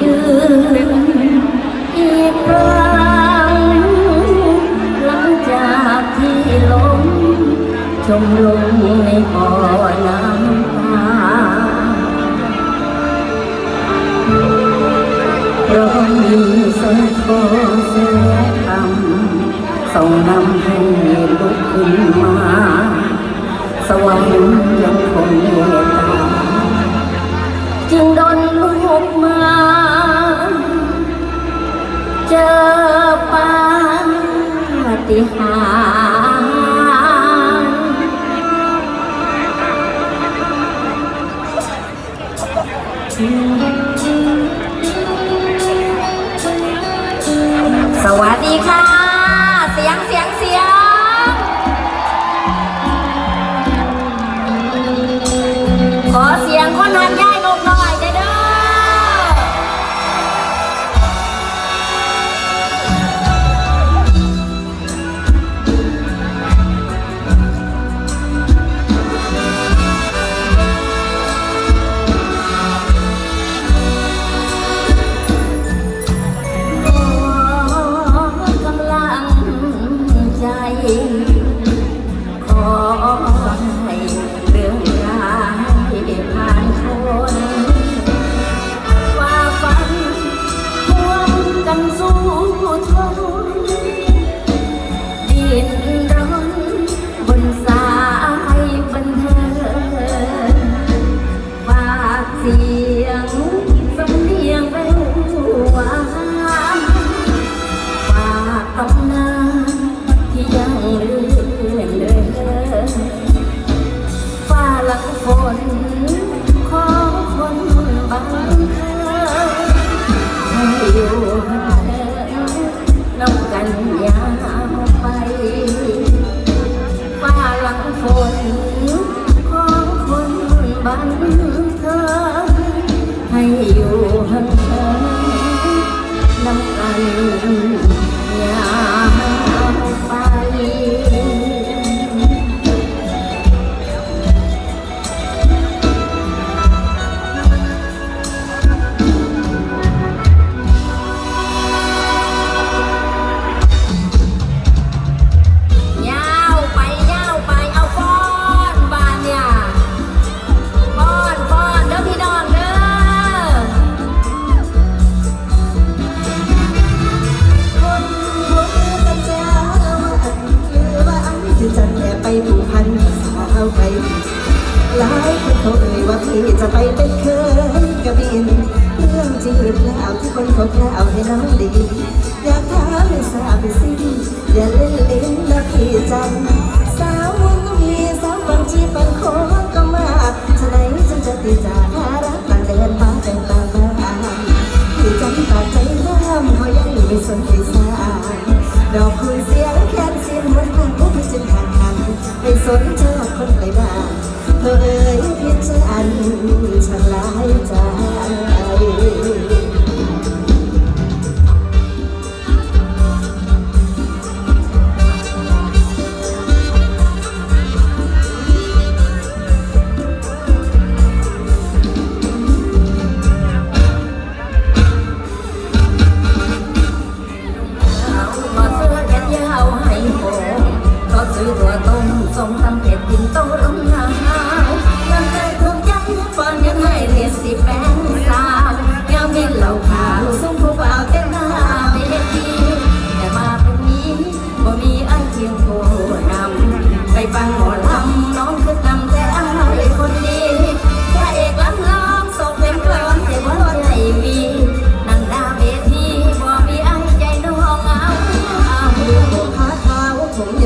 ยืนอีกครั้งหลังจากที่ล้มจมลงในบ่อน้ำตร้มีเสียโทเสียคำส่งนำให้ลุกขึ้มา สวรรค์ยังคง จึงดนลูกมาเจอปาฏิหาริย์สวัสดีค่ะ จะไปเป็นเคยกระบินเรื่องจริงหรือเปล่าที่คนเขากล่าวให้น้องดี อยากถามให้ทราบไปสิอย่าเล่นเลิ้นนะพี่จันสาวมุนก็มีสาวบางทีปันโคก็มาฉะไหนจึงจะติดจากหารักต่างเดินมาแต่งตาบ้านที่จำปากใจน้ำเขายังไม่สนที่สายดอกคุยเสียงแค้นเสียงหมือนทาผู้พิจิตรหันไม่สนชอบคนไกลบ้าน เธอเอ่ยพิจารณาฉันหลายใจขอ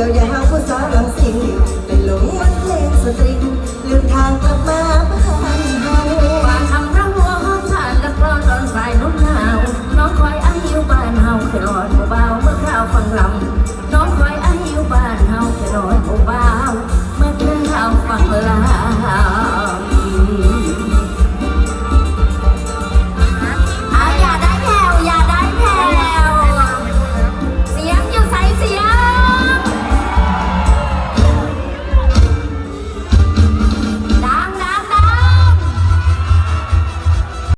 ียวยาวๆผู้สาวลังสิงเป็นหลงวันเพลงสตริงลืมทางกลับมาบ้านเฮาฝากคำรักวัวห้องผ่านนักรอตอนสายนุ่นหนาวน้องคอยอายุบ้านเฮาแต่รอดหมูบ้าน